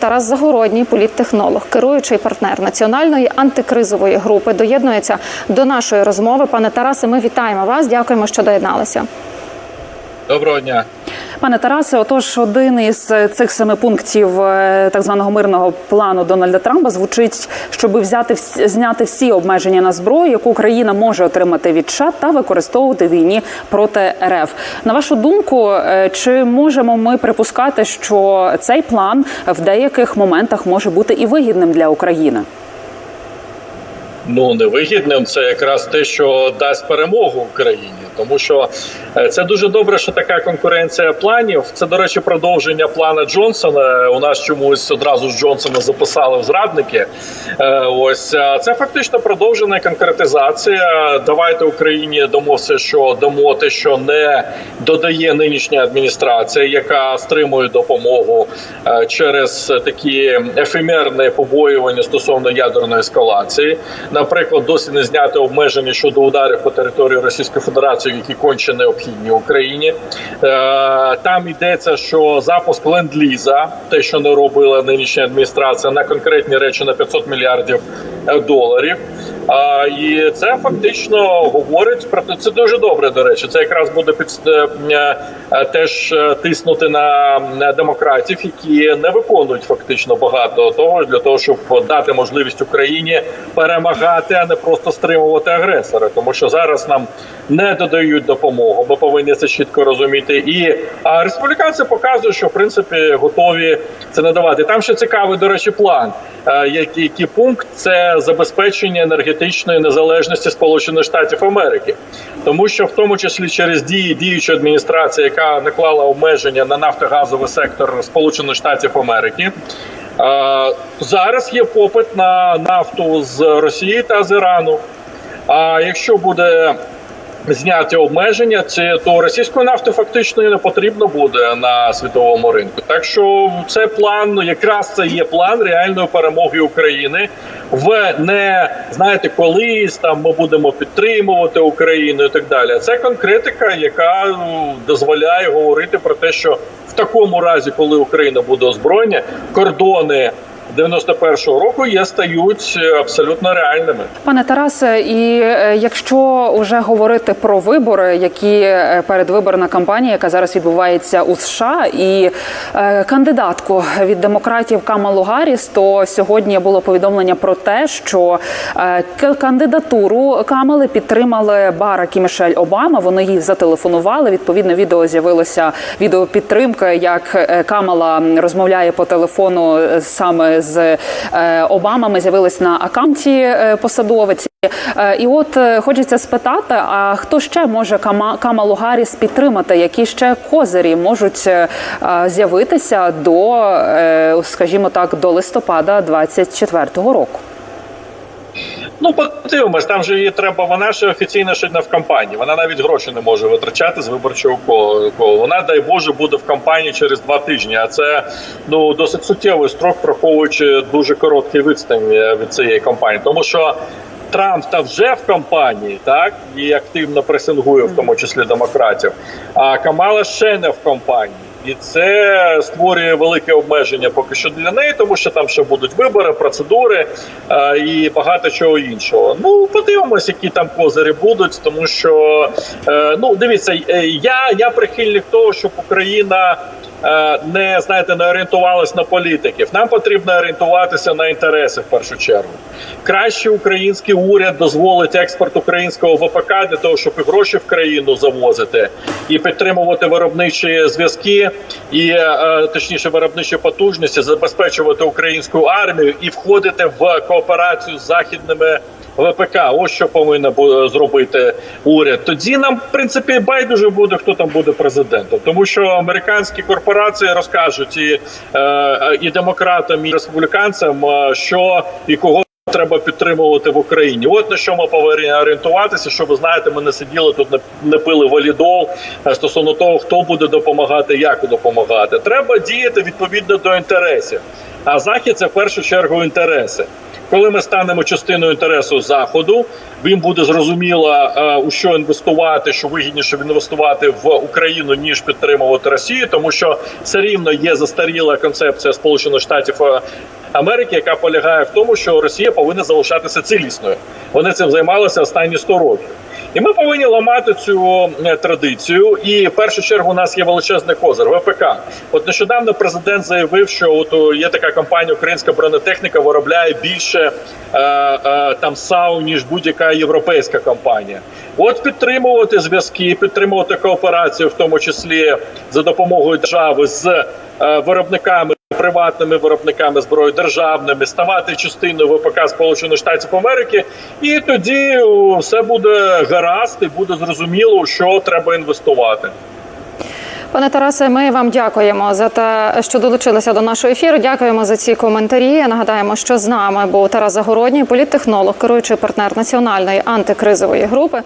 Тарас Загородній, політтехнолог, керуючий партнер національної антикризової групи, доєднується до нашої розмови. Пане Тарасе, ми вітаємо вас. Дякуємо, що доєдналися. Доброго дня. Пане Тарасе, отож, один із цих семи пунктів е, так званого мирного плану Дональда Трампа звучить, щоб взяти зняти всі обмеження на зброю, яку Україна може отримати від США та використовувати війні проти РФ. На вашу думку, е, чи можемо ми припускати, що цей план в деяких моментах може бути і вигідним для України? Ну невигідним це якраз те, що дасть перемогу Україні, тому що е, це дуже добре, що така конкуренція планів. Це до речі, продовження плана Джонсона. У нас чомусь одразу з Джонсона записали в зрадники. Е, Ось це фактично продовжена конкретизація. Давайте Україні дамо все, що дамо те, що не додає нинішня адміністрація, яка стримує допомогу е, через такі ефемерні побоювання стосовно ядерної ескалації. Наприклад, досі не зняти обмеження щодо ударів по території Російської Федерації, які конче необхідні Україні. Е, Там йдеться, що запуск ленд-ліза, те, що не робила нинішня адміністрація, на конкретні речі на 500 мільярдів доларів. А, і це фактично говорить про це дуже добре. До речі, це якраз буде під е, е, теж е, тиснути на, на демократів, які не виконують фактично багато того для того, щоб дати можливість Україні перемагати, а не просто стримувати агресора. Тому що зараз нам не додають допомогу. Ми повинні це чітко розуміти. І а республіканці показують, що в принципі готові це надавати. Там ще цікавий, до речі, план. Е, Який, який пункт це забезпечення енергетичної незалежності Сполучених Штатів Америки, тому що в тому числі через дії діючої адміністрації, яка наклала обмеження на нафтогазовий сектор Сполучених Штатів Америки. е, Зараз є попит на нафту з Росії та з Ірану. А якщо буде зняті обмеження, це то російської нафти фактично не потрібно буде на світовому ринку. Так що це план, якраз це є план реальної перемоги України в не знаєте, колись там ми будемо підтримувати Україну і так далі. Це конкретика, яка ну, дозволяє говорити про те, що в такому разі, коли Україна буде озброєна, кордони 91-го року є стають е, абсолютно реальними. Пане Тарасе, і е, якщо вже говорити про вибори, які е, передвиборна кампанія, яка зараз відбувається у США, і кандидатку від демократів Камалу Гарріс, то сьогодні було повідомлення про те, що кандидатуру Камали підтримали Барак і Мішель Обама. Вони їй зателефонували. Відповідно, відео з'явилося відео підтримки, як Камала розмовляє по телефону саме з е, Обамами. З'явились на аккаунті е, посадовиці. Е, І от хочеться спитати: а хто ще може Кама- Камалу Гарріс підтримати? Які ще козирі можуть з'явитися до, скажімо так, до листопада 24-го року? Ну, подивимось, там же її треба. Вона ще офіційно ще не в кампанії. Вона навіть гроші не може витрачати з виборчого колу. Вона, дай Боже, буде в кампанії через два тижні. А це ну досить суттєвий строк, враховуючи дуже короткий відстань е, від цієї кампанії, тому що. Трамп та вже в кампанії, так і активно пресингує, в тому числі демократів. А Камала ще не в кампанії. І це створює велике обмеження поки що для неї, тому що там ще будуть вибори, процедури а, і багато чого іншого. Ну подивимось, які там козирі будуть, тому що е, ну дивіться, е, я, я прихильник того, щоб Україна. Е, Не знаєте, не орієнтувалась на політиків. Нам потрібно орієнтуватися на інтереси в першу чергу. Краще український уряд дозволить експорт українського ВПК для того, щоб і гроші в країну завозити, і підтримувати виробничі зв'язки, і е, точніше виробничі потужності, забезпечувати українську армію і входити в кооперацію з західними. ВПК, ось що повинен зробити уряд. Тоді нам, в принципі, байдуже буде, хто там буде президентом, тому що американські корпорації розкажуть і, е, і демократам, і республіканцям, е, що і кого треба підтримувати в Україні. От на що ми повинні орієнтуватися, щоб знаєте, ми не сиділи тут, не- не пили валідол е, стосовно того, хто буде допомагати, як допомагати. Треба діяти відповідно до інтересів. А захід це в першу чергу інтереси. Коли ми станемо частиною інтересу заходу, він буде зрозуміло е, у що інвестувати, що вигідніше інвестувати в Україну ніж підтримувати Росію, тому що все рівно є застаріла концепція Сполучених Штатів е, Америки, яка полягає в тому, що Росія повинна залишатися цілісною. Вони цим займалися останні 100 років. І ми повинні ламати цю е, традицію. І в першу чергу у нас є величезний козир ВПК. От нещодавно президент заявив, що от є така компанія Українська бронетехніка виробляє більше е, е, там САУ, ніж будь-яка європейська компанія. От підтримувати зв'язки, підтримувати кооперацію, в тому числі за допомогою держави з е, виробниками. Приватними виробниками зброї державними ставати частиною ВПК Сполучених Штатів Америки, і тоді все буде гаразд, і буде зрозуміло, що треба інвестувати. Пане Тарасе, ми вам дякуємо за те, що долучилися до нашого ефіру. Дякуємо за ці коментарі. Нагадаємо, що з нами був Тарас Загородній, політтехнолог, керуючий партнер національної антикризової групи.